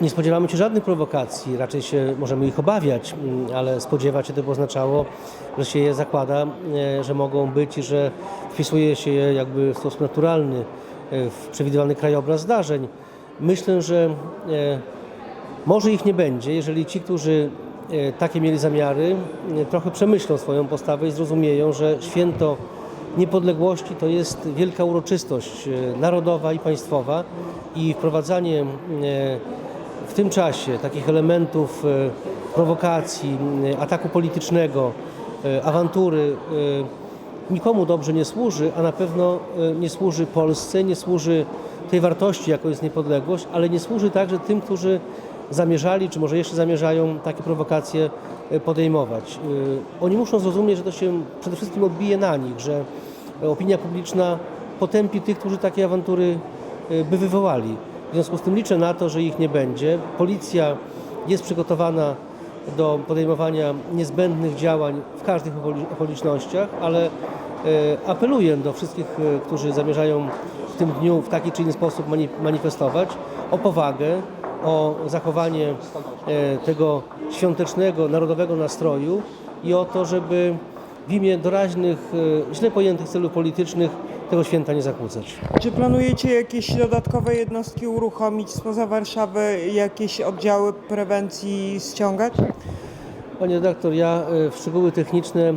Nie spodziewamy się żadnych prowokacji, raczej się możemy ich obawiać, mm, ale spodziewać się to by oznaczało, że się je zakłada, e, że mogą być i że wpisuje się je jakby w sposób naturalny e, w przewidywalny krajobraz zdarzeń. Myślę, że e, może ich nie będzie, jeżeli ci, którzy takie mieli zamiary, trochę przemyślą swoją postawę i zrozumieją, że święto niepodległości to jest wielka uroczystość narodowa i państwowa i wprowadzanie w tym czasie takich elementów e, prowokacji, e, ataku politycznego, e, awantury nikomu dobrze nie służy, a na pewno nie służy Polsce, nie służy tej wartości, jaką jest niepodległość, ale nie służy także tym, którzy zamierzali, czy może jeszcze zamierzają takie prowokacje podejmować. Oni muszą zrozumieć, że to się przede wszystkim odbije na nich, że opinia publiczna potępi tych, którzy takie awantury by wywołali. W związku z tym liczę na to, że ich nie będzie. Policja jest przygotowana do podejmowania niezbędnych działań w każdych okoli- okolicznościach, ale e, apeluję do wszystkich, e, którzy zamierzają w tym dniu w taki czy inny sposób mani- manifestować o powagę, o zachowanie e, tego świątecznego, narodowego nastroju i o to, żeby w imię doraźnych, e, źle pojętych celów politycznych tego święta nie zakłócać. Czy planujecie jakieś dodatkowe jednostki uruchomić spoza Warszawy, jakieś oddziały prewencji ściągać? Panie redaktor, ja e, w szczegóły techniczne e,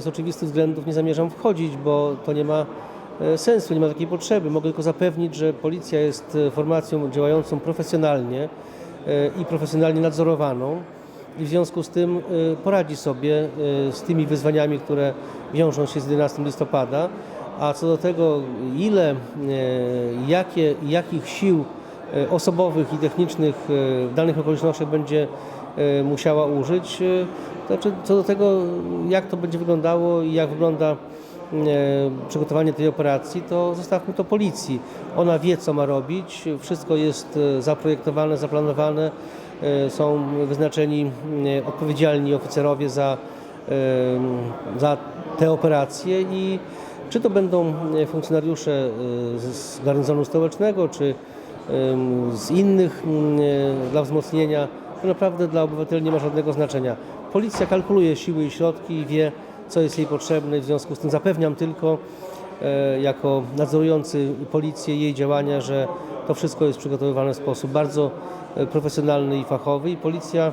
z oczywistych względów nie zamierzam wchodzić, bo to nie ma sensu, nie ma takiej potrzeby. Mogę tylko zapewnić, że policja jest formacją działającą profesjonalnie i profesjonalnie nadzorowaną i w związku z tym e, poradzi sobie e, z tymi wyzwaniami, które wiążą się z 11 listopada. A co do tego, ile, e, jakie, jakich sił osobowych i technicznych w danych okolicznościach będzie musiała użyć. to Znaczy, co do tego, jak to będzie wyglądało i jak wygląda przygotowanie tej operacji, to zostawmy to policji. Ona wie, co ma robić. Wszystko jest zaprojektowane, zaplanowane. E, Są wyznaczeni e, odpowiedzialni oficerowie za, e, za te operacje i czy to będą funkcjonariusze z garnizonu stołecznego, czy z innych dla wzmocnienia, to naprawdę dla obywateli nie ma żadnego znaczenia. Policja kalkuluje siły i środki i wie, co jest jej potrzebne, w związku z tym zapewniam tylko jako nadzorujący policję jej działania, że to wszystko jest przygotowywane w sposób bardzo profesjonalny i fachowy i policja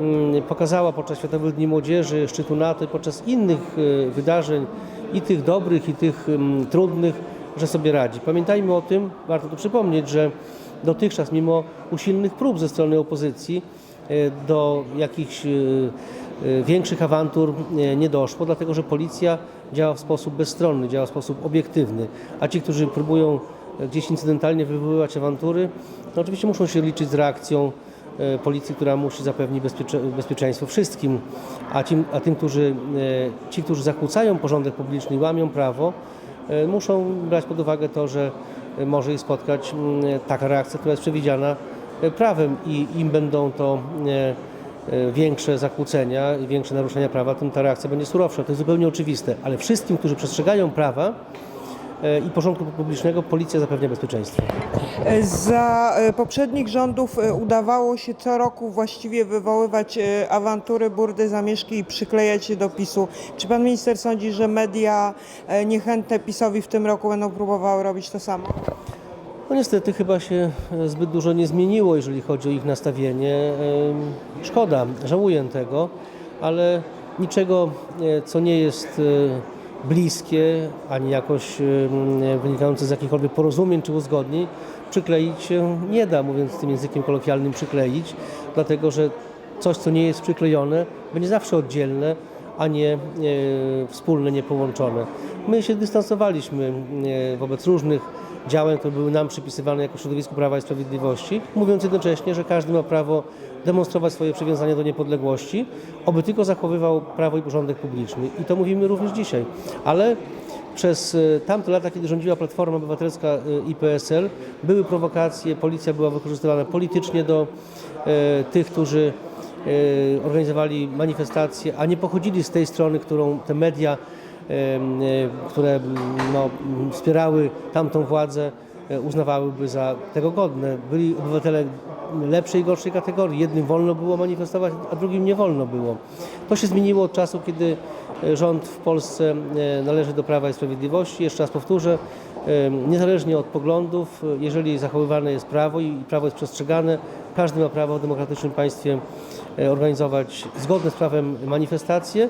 mm, pokazała podczas Światowych Dni Młodzieży, szczytu NATO i podczas innych e, wydarzeń i tych dobrych i tych mm, trudnych, że sobie radzi. Pamiętajmy o tym, warto tu przypomnieć, że dotychczas mimo usilnych prób ze strony opozycji e, do jakichś e, większych awantur nie doszło, dlatego że policja działa w sposób bezstronny, działa w sposób obiektywny, a ci, którzy próbują gdzieś incydentalnie wywoływać awantury, no oczywiście muszą się liczyć z reakcją e, policji, która musi zapewnić bezpiecze, bezpieczeństwo wszystkim, a, tym, a tym, którzy, e, ci, którzy zakłócają porządek publiczny i łamią prawo, e, muszą brać pod uwagę to, że może ich spotkać taka reakcja, która jest przewidziana prawem i im będą to większe zakłócenia i większe naruszenia prawa, tym ta reakcja będzie surowsza. To jest zupełnie oczywiste, ale wszystkim, którzy przestrzegają prawa i porządku publicznego, policja zapewnia bezpieczeństwo. E, Za e, poprzednich rządów e, udawało się co roku właściwie wywoływać e, awantury, burdy, zamieszki i przyklejać je do PiSu. Czy pan minister sądzi, że media e, niechętne PiSowi w tym roku będą próbowały robić to samo? No niestety chyba się e, zbyt dużo nie zmieniło, jeżeli chodzi o ich nastawienie. Szkoda, żałuję tego, ale niczego, e, co nie jest e, bliskie, ani jakoś em, wynikające z jakichkolwiek porozumień czy uzgodnień, przykleić się nie da, mówiąc tym językiem kolokwialnym, przykleić, dlatego że coś, co nie jest przyklejone, będzie zawsze oddzielne, a nie e, wspólne, nie połączone. My się dystansowaliśmy e, wobec różnych działań, które były nam przypisywane jako środowisku Prawa i Sprawiedliwości, mówiąc jednocześnie, że każdy ma prawo demonstrować swoje przywiązanie do niepodległości, oby tylko zachowywał prawo i porządek publiczny. I to mówimy również dzisiaj. Ale przez e, tamte lata, kiedy rządziła Platforma Obywatelska e, i PSL, były prowokacje, policja była wykorzystywana politycznie do e, tych, którzy e, organizowali manifestacje, a nie pochodzili z tej strony, którą te media, które m, no, wspierały tamtą władzę, e, uznawałyby za tego godne. Byli obywatele lepszej i gorszej kategorii. Jednym wolno było manifestować, a drugim nie wolno było. To się zmieniło od czasu, kiedy e, rząd w Polsce e, należy do Prawa i Sprawiedliwości. Jeszcze raz powtórzę, e, niezależnie od poglądów, e, jeżeli zachowywane jest prawo i prawo jest przestrzegane, każdy ma prawo w demokratycznym państwie e, organizować zgodne z prawem manifestacje,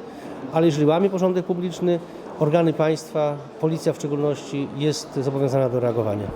ale jeżeli łamie porządek publiczny, organy państwa, policja w szczególności, jest zobowiązana do reagowania.